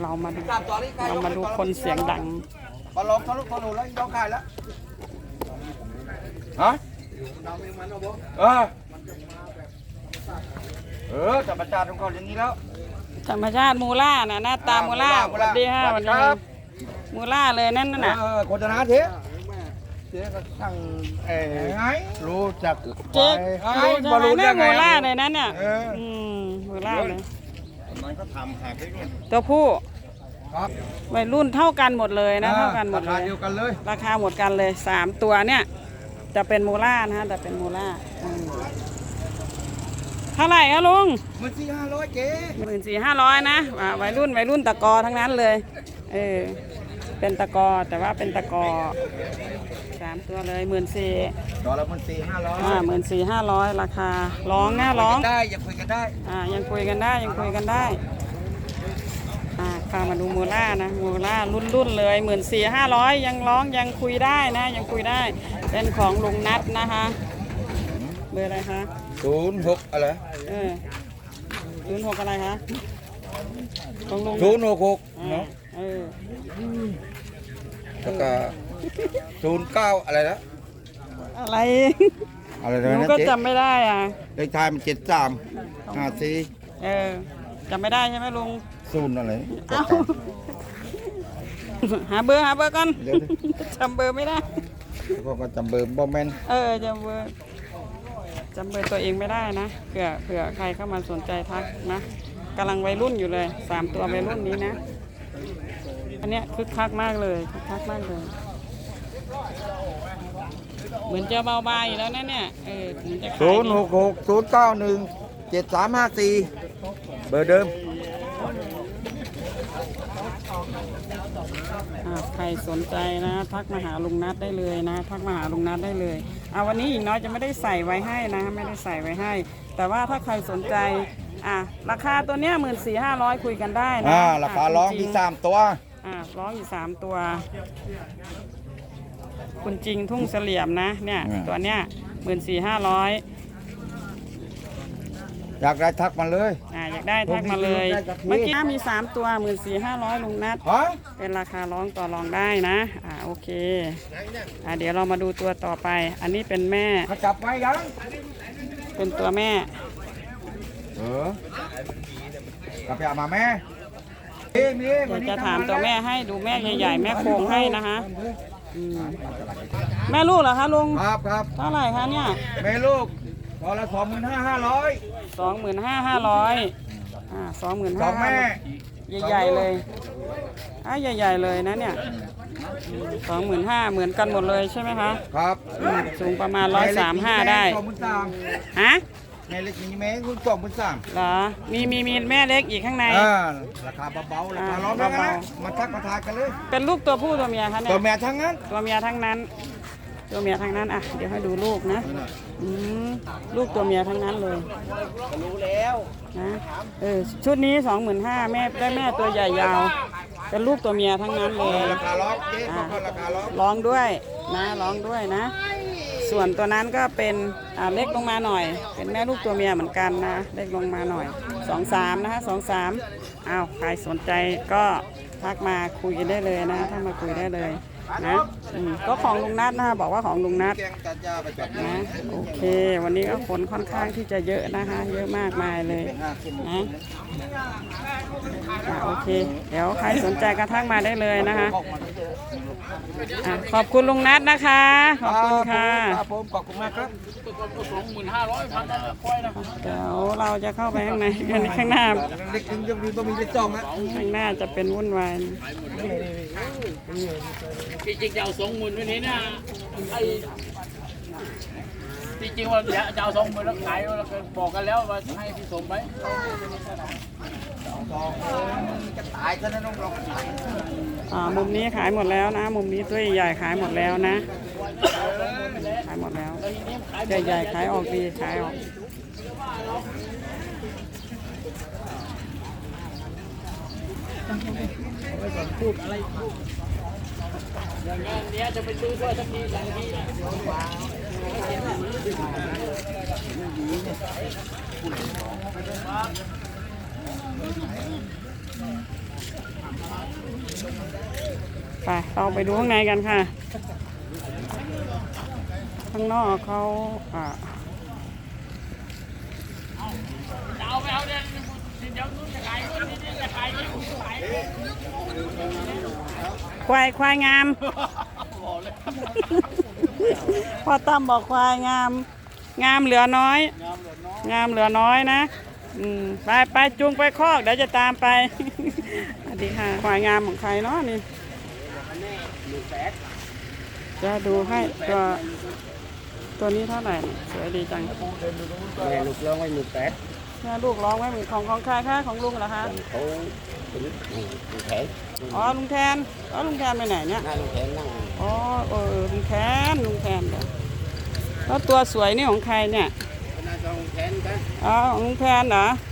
เรามาดูสามตัวนี้ใกล้เรามาดูคนเสียงดังบอลลงทะลุทะลุแล้วยกขายแล้วฮะเออเออธรรมชาติของเขาอย่างนี้แล้ว ธรรมชาติมูล่าน่ะหน้าตามูล่าอ่าสมูวัล่าสดีค่ะสสวัวัสสดีดีครับมูล่าเลยนั่นน่ะเออโฆษณาเถอะเจ๊ก็สั่งเอ่อไงรู้จักเจ๊ไอ้รู้บอลลูใช่นไหมได้เนี่ยไงมูล่าเลยนั่นเนี่ยเอออืมมูล่าเลย มันก็ทำหาไปนู่นตัวผู้ครับวัยรุ่นเท่ากันหมดเลยนะเท่ากันหมดราเลคายเดียวกันเลยราคาหมดกันเลยสามตัวเนี่ยจะเป็นมูล่านะฮะจะเป็นมูล่าอืมเท่าไหร่คะลุง มันสี่ห้าร้อยเจ๊หมื่นสี่ห้าร้อยนะอ่าวัยรุ่นวัยรุ่นตะกอทั้งนั้นเลย เออ เป็นตะกอแต่ว่าเป็นตะกอสามตัวเลยหมื่นสี่ดอกละมันสี่ห้าร้อยอ่าหมื่นสี่ห้าร้อยราคาร้องนะร้องได้อย่าคุยกันได้อ่ายังคุยกันได้ยังคุยกันได้อ่าพามาดูมูล่านะมูล่ารุ่นรุ่นๆเลยหมื่นสี่ห้าร้อยยังร้องยังคุยได้นะยังคุยได้ เป็นของลุงนัทนะคะเบอร์อะไรคะศูนย์หกอะไรเออศูนย์หกอะไรคะของลุงศูนย์หกหกอ่าเนาะ เออ แล้วก็ศูนย์เก้าอะไรนะอะไรอะไรหนูนะก็เจ๊จำไม่ได้อะ เลขท้ายมันเจ็ดสามห้าสี่เออจำไม่ได้ใช่ไหมลุง ศูนย์อะไรเอ้าหาเบอร์หาเบอร์ก่อนเดี๋ยวจำเบอร์ไม่ได้พวกก็จำเบอร์บอแมนเออจำเบอร์จำเบอร์ตัวเองไม่ได้นะเผื่อเผื่อใครเข้ามาสนใจทักนะกำลังวัยรุ่นอยู่เลยสามตัววัยรุ่นนี้นะ อันเนี้ยคึกคักมากเลยคึกคักมากเลย เหมือนจะเบาบายอยู่แล้วนะเนี่ยเออเหมือนจะขายศูนย์ดีหกหกศูนย์เก้าหนึ่งเจ็ดสามห้าสี่เบอร์เดิม อ่าใครสนใจนะทักมาหาลุงนัดได้เลยนะ ทักมาหาลุงนัดได้เลยอ่าวันนี้อีกน้อยจะไม่ได้ใส่ไว้ให้นะ ไม่ได้ใส่ไว้ให้ แต่ว่าถ้าใครสนใจอะราคาตัวเนี้ยหมื่นสี่ห้าร้อยคุยกันได้นะอ่าราคาร้องจที่ๆสามตัว อ่าร้องอยู่สามตัว คุณจริงทุ่งเสลี่ยมนะ เนี่ยอืมตัวเนี้ยหมื่นสี่ห้าร้อยอยากได้ทักมาเลย อ่าอยากได้ทักมาเลยได้กับพี่เมื่อกี้มีสามตัวหมื่นสี่ห้าร้อยลุงนัด ฮะเป็นราคาร้องต่อรองได้นะ อ่าโอเค อ่าเดี๋ยวเรามาดูตัวต่อไป อันนี้เป็นแม่ เขาจับไว้ยังเป็นตัวแม่ เออกับไปเอามาแม่ เอ้ยมีเดี๋ยวจะถามตัวแม่ให้ดูแม่ใหญ่ๆ แม่โครงให้นะคะอืมแม่ลูกเหรอคะลุงครับครับเท่าไหร่คะเนี่ยแม่ลูกพอละสองหมื่นห้าห้าร้อยสองหมื่นห้าห้าร้อยอ่าสองหมื่นสห้าองแม่ใหญ่ๆเลยอ่าใหญ่ ๆ เลยนะเนี่ยสองหมื่นห้าเหมือนกันหมดเลยใช่ไหมคะครับอืมสูงประมาณร้อยสามห้าได้ สองหมื่นสามฮะ แม่เล็กมีแม่คุณสองหมื่นสามเหรอ มีมีมีแม่เล็กอีกข้างใน อ่าราคาเบาๆราคาอ่าร้องได้เบานะมาทักมาทายกันเลย เป็นลูกตัวผู้ตัวเมียคะเนี่ตัวยแม่ทั้งนั้น ตัวเมียทั้งนั้น ตัวเมียทั้งนั้นอะเดี๋ยวให้ดูลูกนะอืมลูกตัวเมียทั้งนั้นเลยรู้แล้วนะเออชุดนี้สองหมื่นห้าแม่ได้แม่ตัวใหญ่ยาว เป็นลูกตัวเมียทั้งนั้นเลยราคาร้องเจ๊เขาก็ราคาร้องร้องด้วยนะร้องด้วยนะ ส่วนตัวนั้นก็เป็นเล็กลงมาหน่อย เป็นแม่ลูกตัวเมียเหมือนกันนะเล็กลงมาหน่อยสองสามนะคะสองสามอ้าวใครสนใจก็ทักมาคุยกันได้เลยนะถ้ามาคุยได้เลย นะอืมก็ของลุงนัทนะคะบอกว่าของลุงนัทแกงตัดยาไปจับนะโอเค วันนี้ก็คนค่อนข้างที่จะเยอะนะคะ เยอะมากมายเลยนะอะโอเค เดี๋ยวใครสนใจก็ทักมาได้เลยนะคะอะขอบคุณลุงนัทนะคะ ขอบคุณค่ะครับผมขอบคุณมากครับเดี๋ยวเราจะเข้าไปข้างในกันข้างหน้า เล็กถึงจะมีก็มีจะจองนะข้างหน้าจะเป็นวุ่นวายจริงๆจะเอาสองหมื่นวันนี้นะไอ้จริงๆว่าจะเอาสองหมื่นแล้วขายแล้วก็บอกกันแล้วว่าให้พี่สมไปจะตายซะนะน้องรองอ่ามุมนี้ขายหมดแล้วนะ มุมนี้ตัวใหญ่ขายหมดแล้วนะ ขายหมดแล้วใหญ่ๆขายออกดีขายออกอะไร อย่างเนี้ยจะไปซื้อด้วยสักทีสองทีนะไปเราไปดูข้างในกันค่ะ ข้างนอกเขาอ่าเอาไปเอาเดี๋ยวเดี๋ยวนู้นจะขายนู้นนี่จะขายนี่ขาย ควายควายงาม พ่อตั้มบอกควายงาม งามเหลือน้อย งามเหลือน้อยนะอืมไปไปจูงไปคอกเดี๋ยวจะตามไปสวัสดีค่ะควายงามของใครเนาะนี่จะดูให้ตัวตัวนี้เท่าไหร่เนี่ยสวยดีจัง แม่ลูกร้องไว้หนึ่งแปด แม่ลูกร้องไว้เหมือนของของใครคะของลุงเหรอคะเขาถึงลุงแขนอ๋อลุงแทนอ๋อลุงแทนไปไหนเนี่ยหน้าลุงแขนนั่งอ๋อเออลุงแทนลุงแทนเดี๋ยวแล้วตัวสวยนี่ของใครเนี่ยหน้าลุงแขนกันอ๋อของลุงแทนเหรอค